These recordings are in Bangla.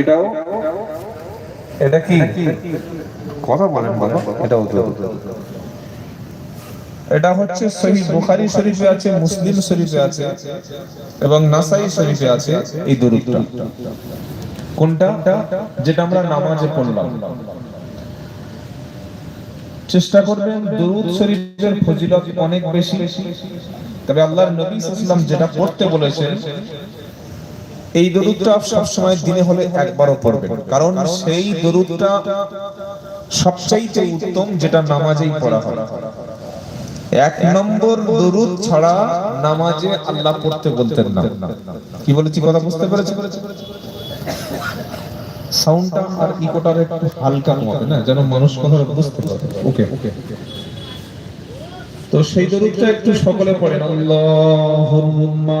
এটাও? এটা কি? কথা বলেন এটাও তো এটা হচ্ছে বুখারী শরীফে আছে মুসলিম শরীফে আছে এবং নাসাই শরীফে আছে এই দরুদটা। কোনটা? যেটা আমরা নামাজে পড়লাম। চেষ্টা করবেন দরুদ শরীফের ফজিলত অনেক বেশি। তবে আল্লাহর নবী সাল্লাল্লাহু আলাইহি যেটা পড়তে বলেছেন এই দরুদটা সব সময় দিনে হলে একবারও পড়বেন। কারণ সেই দরুদটা সবচাইতে উত্তম যেটা নামাজেই পড়া হয়। এক নম্বর দরুদ ছাড়া নামাজে আল্লাহ পড়তে বলতেন না। কি বলেছি কথা বুঝতে পেরেছি সাউন্ডটা আর ইকোটার একটু হালকা মতে না? যেন মানুষ কথাটা বুঝতে পারে। ওকে ওকে তো সেই দরুদটা একটু সকলে পড়েন। আল্লাহুম্মা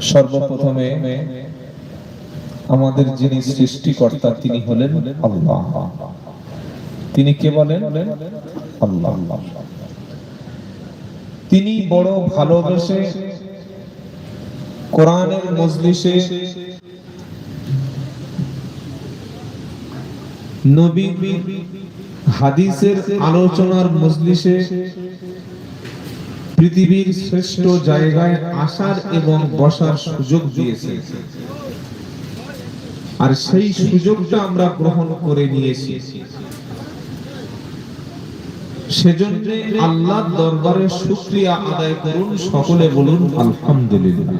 সর্বপ্রথমে আমাদের যিনি সৃষ্টিকর্তা, তিনি হলেন আল্লাহ। তিনি কে বলেন? আল্লাহ। তিনি বড় ভালোবেসে কোরআনের মজলিসে নবী হাদিসের আলোচনার মজলিসে পৃথিবীর শ্রেষ্ঠ জায়গায় আসার এবং বসার সুযোগ দিয়েছে। আর সেই সুযোগটা আমরা গ্রহণ করে নিয়েছি। সেজন্য আল্লাহ দরবারে শুকরিয়া আদায় করুন। সকলে বলুন, আলহামদুলিল্লাহ।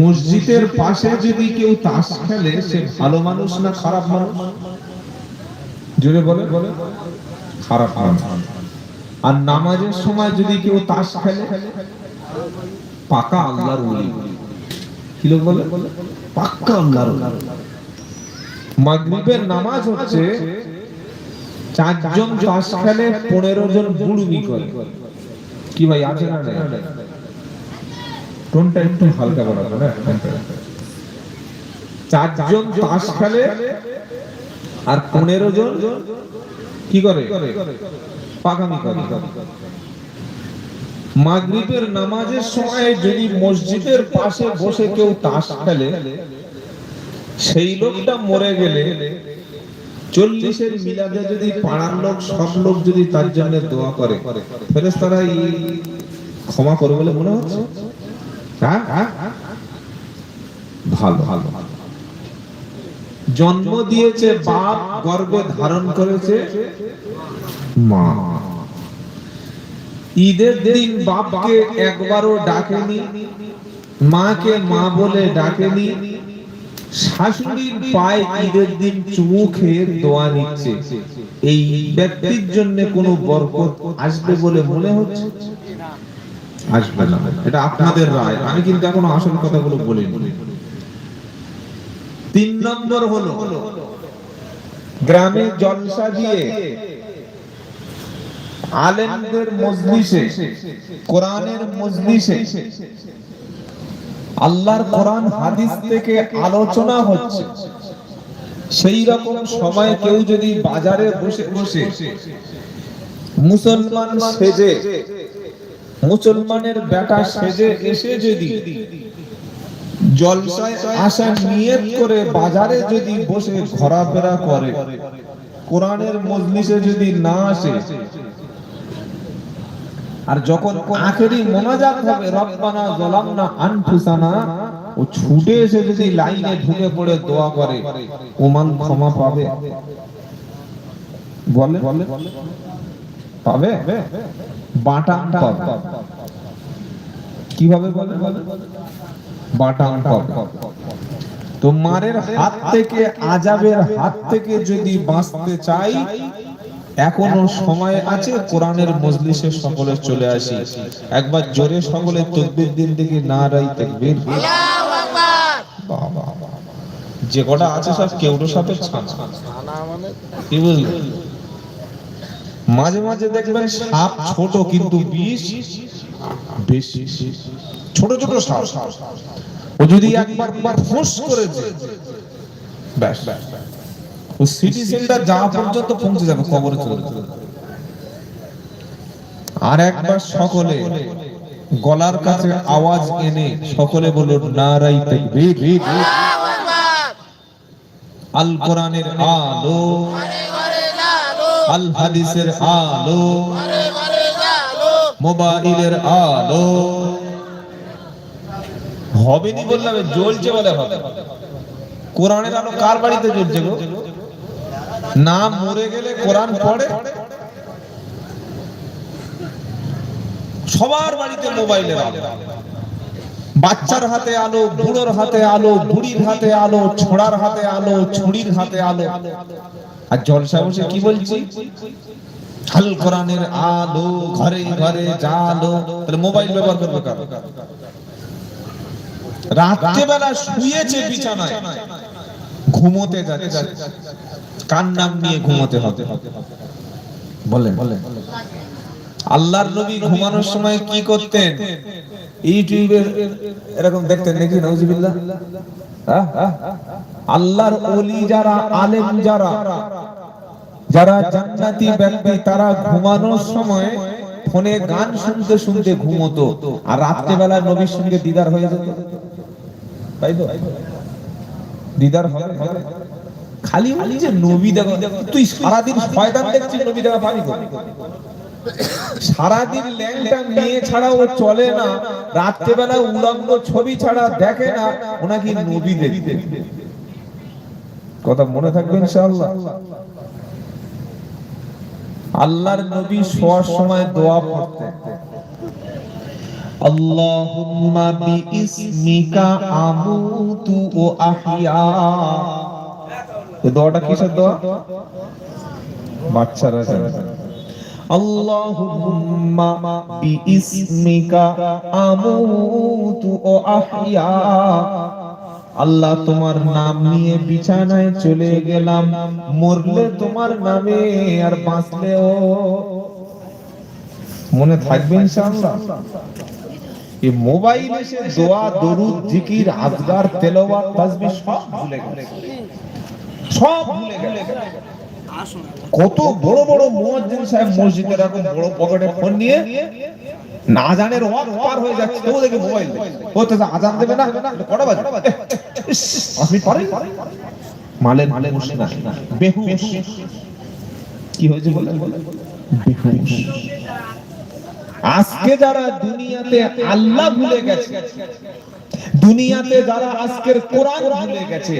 মসজিদের পাশে যদি কেউ তাস খেলে, সে ভালো মানুষ না খারাপ মানুষ? জোরে বলে খারাপ মানুষ আর নামাজের সময় যদি কেউ তাস খেলে, পাকা আল্লাহর ওলি। কি লোক বলে? পাক্কা আল্লাহর মাগরিবের নামাজ হচ্ছে চারজন তাস খেলে পনেরো জন বুড়ুমি করে। কি ভাই, আছে না? টোনটা একটু হালকা করা যাবে না চারজন তাস খেলে আর পনেরো জন কি করে? পাকামি করে। মাগরিবের নামাজের সময় যদি মসজিদের পাশে বসে কেউ তাস খেলে, সেই লোকটা মরে গেলে চল্লিশের মিলাদে যদি পাড়ার লোক, সব লোক যদি তার জন্য দোয়া করে ফেরেশতারা এই ক্ষমা করে বলে মনে হচ্ছে? হ্যাঁ? ভালো ভালো। জন্ম দিয়েছে বাপ গর্ভে ধারণ করেছে মা। ঈদের দিন বাপকে একবারও ডাকেনি মাকে মা বলে ডাকেনি শাশুড়ির পায়ে ঈদের দিন চুমু খেয়ে দোয়া নিচ্ছে। এই ব্যক্তির জন্য কোনো বরকত আসবে বলে মনে হচ্ছে? আসবে না। এটা আপনাদের রায়। আমি কিন্তু এখনও আসল কথাগুলো বলিনি। তিন নম্বর হলো, গ্রামে জলসা দিয়ে আলেমদের মজলিসে, কোরআনের মজলিসে আল্লাহর কোরআন হাদিস থেকে আলোচনা হচ্ছে। সেই রকম সময় কেউ যদি বাজারে বসে বসে মুসলমান সেজে, মুসলমানের বেটা সেজে এসে যদি জলসায় আসা নিয়ত করে বাজারে যদি বসে ঘোরাফেরা করে, কোরআনের মজলিসে যদি না আসে, আর যখন আখেরি মোনাজাত হবে, রব্বানা যালামনা আনফুসানা, ও ছুটে এসে যদি লাইনে ঢুকে পড়ে দোয়া করে, ওমান ক্ষমা পাবে। বলে? পাবে? বাটাম পাবে। কীভাবে বলে? বাটাম তো মারের হাত থেকে, আজাবের হাত থেকে যদি বাঁচতে চাই, এখনও সময় আছে, কোরআনের মজলিসে সকলে চলে আসি। একবার জোরে সকলে তকবির দিন থেকে না রাই তকবির। যে কটা আছে সব কেউটো সাপের কি বুঝলে মাঝে মাঝে দেখবেন সাপ ছোট কিন্তু বিষ বেশি ছোট ছোট সাপ। ও যদি একবার একবার করেছে ব্যাস। ও সিটি সেন্টার যাওয়া পর্যন্ত পৌঁছে যাবে কবরে চলে আর একবার সকলে গলার কাছে আওয়াজ এনে সকলে বলুন নারাই তাকবীর। আল কোরআনের আলো। আল হাদিসের আলো। মোবাইলের আলো। হবে নি বললাম জ্বলছে বলে হবে কোরআনের আলো কার বাড়িতে জ্বলছে গো? না মরে গেলে কোরআন পড়ে? সবার বাড়িতে মোবাইলের আলো। বাচ্চার হাতে আলো, বুড়োর হাতে আলো, বুড়ির হাতে আলো, ছোড়ার হাতে আলো, ছুরির হাতে আলো। আর জলসা বসে কি বলছি? হাল কোরআনের আলো ঘরে ঘরে জালো। তাহলে মোবাইল ব্যবহার করবে কার? রাত্রেবেলা শুয়েছে বিছানায়। ঘুমোতে যাচ্ছে। কার নাম নিয়ে ঘুমোতে হবে? বলেন। আল্লাহর নবী ঘুমানোর সময় কি করতেন? ইউটিউবে এরকম দেখতেন নাকি? নজিবিল্লাহ আল্লাহর ওলি যারা, আলেম যারা যারা জান্নাতি ব্যক্তি, তারা ঘুমানোর সময় ফোনে গান শুনতে শুনতে ঘুমোতো আর রাত্রে বেলা নবীর সঙ্গে দিদার হয়ে যেত তাই তো দিদার হবে। খালি বলি যে নবী দেখা, তুই সারাদিন শয়তান দেখছিস, নবী দেখা পাবি? সারাদিন ল্যাংটা মেয়ে ছাড়া ও চলে না, রাত্রেবেলা উলঙ্গ ছবি ছাড়া দেখে না ওনাকে নবী দেখতে কথা মনে থাকবে ইনশাআল্লাহ আল্লাহর নবী শোয়ার সময় দোয়া পড়তেন আল্লাহুম্মা বিইসমিকা আমুতু ও আহইয়া এই দোয়াটা কিসের দোয়া? বাচ্চারা জানে। আল্লাহুম্মা বিইসমিকা আমুতু ও আহইয়া আল্লাহ তোমার নাম নিয়ে বিছানায় চলে গেলাম। মরলে তোমার নামে আর বাঁচলেও মনে থাকবে ইনশাআল্লাহ। এই মোবাইল এসে দোয়া, দরুদ, জিকির, আজগার, তেলাওয়াত তাসবিহ সব ভুলে সব ভুলে কত বড় বড় মুয়াজ্জিন সাহেব মসজিদে বড় পকেটে ফোন নিয়ে না জানের ওয়াক পার হয়ে যাচ্ছে। তো দেখে মোবাইল ও তো আজান দেবে না। কটা বাজে? আজকে যারা দুনিয়াতে আল্লাহ ভুলে গেছে, দুনিয়াতে যারা আজকের কোরআন ভুলে গেছে,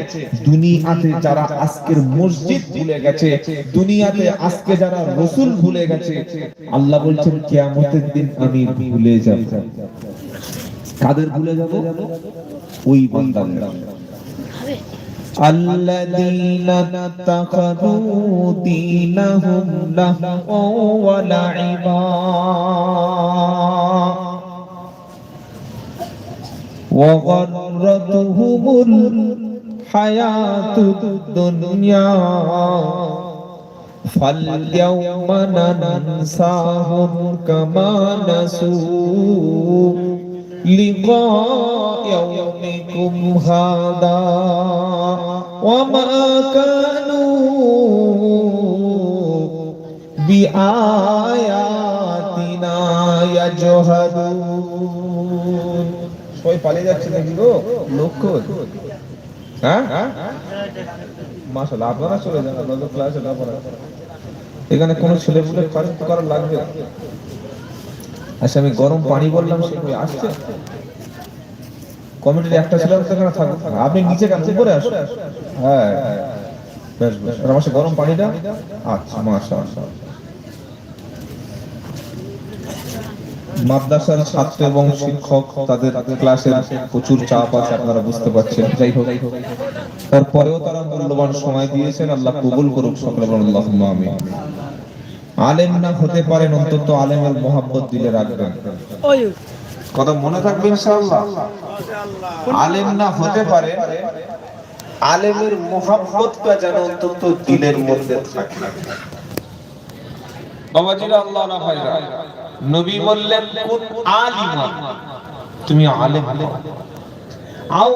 দুনিয়াতে যারা আজকের মসজিদ ভুলে গেছে, দুনিয়াতে আজকে যারা রসুল ভুলে গেছে, আল্লাহ বলছেন, কিয়ামতের দিন আমি ভুলে যাব। কাদের ভুলে যাব? ওই বান্দাদের। الذين اتخذوا دينهم لهوا ولعبا وغرتهم الحياة الدنيا فاليوم ننساهم كما نسوا لقاء يومكم هذا وما كانوا بآياتنا يجهدون সবাই পালিয়ে যাচ্ছে নাকি গো লক্ষ্য হ্যাঁ মাশাআল্লাহ আপনারা চলে যান আপনাদের ক্লাসে না পড়া এখানে কোনো ছেলে পুলে কাজ করার লাগবে না। আচ্ছা আমি গরম পানি বললাম, সে কই আসছে? কমিটির একটা ছেলে তো এখানে থাকুক। আপনি নিচে কেন উপরে আসুন। হ্যাঁ। বেশ বেশ। আমার সে গরম পানিটা? আচ্ছা মাশাআল্লাহ। মাদ্রাসার ছাত্র এবং শিক্ষক, তাদের ক্লাসের প্রচুর চাপ আছে, আপনারা বুঝতে পারছেন। যাই হোক। তারপরেও তারা মূল্যবান সময় দিয়েছেন। আল্লাহ কবুল করুক সকলে আল্লাহুম্মা আমিন। আলেম না হতে পারেন অন্তত আলেমের মোহাব্বত দিলে রাখবেন। কথা মনে থাকবে ইনশাআল্লাহ। আলেম না হতে পারে আলেমের মোহাব্বতটা যেন অন্তত দিলের মধ্যে থাকে। বাবাজিরা আল্লাহ না ভাইরা নবী বললেন কুন আলিমা? তুমি আলেম হও। আও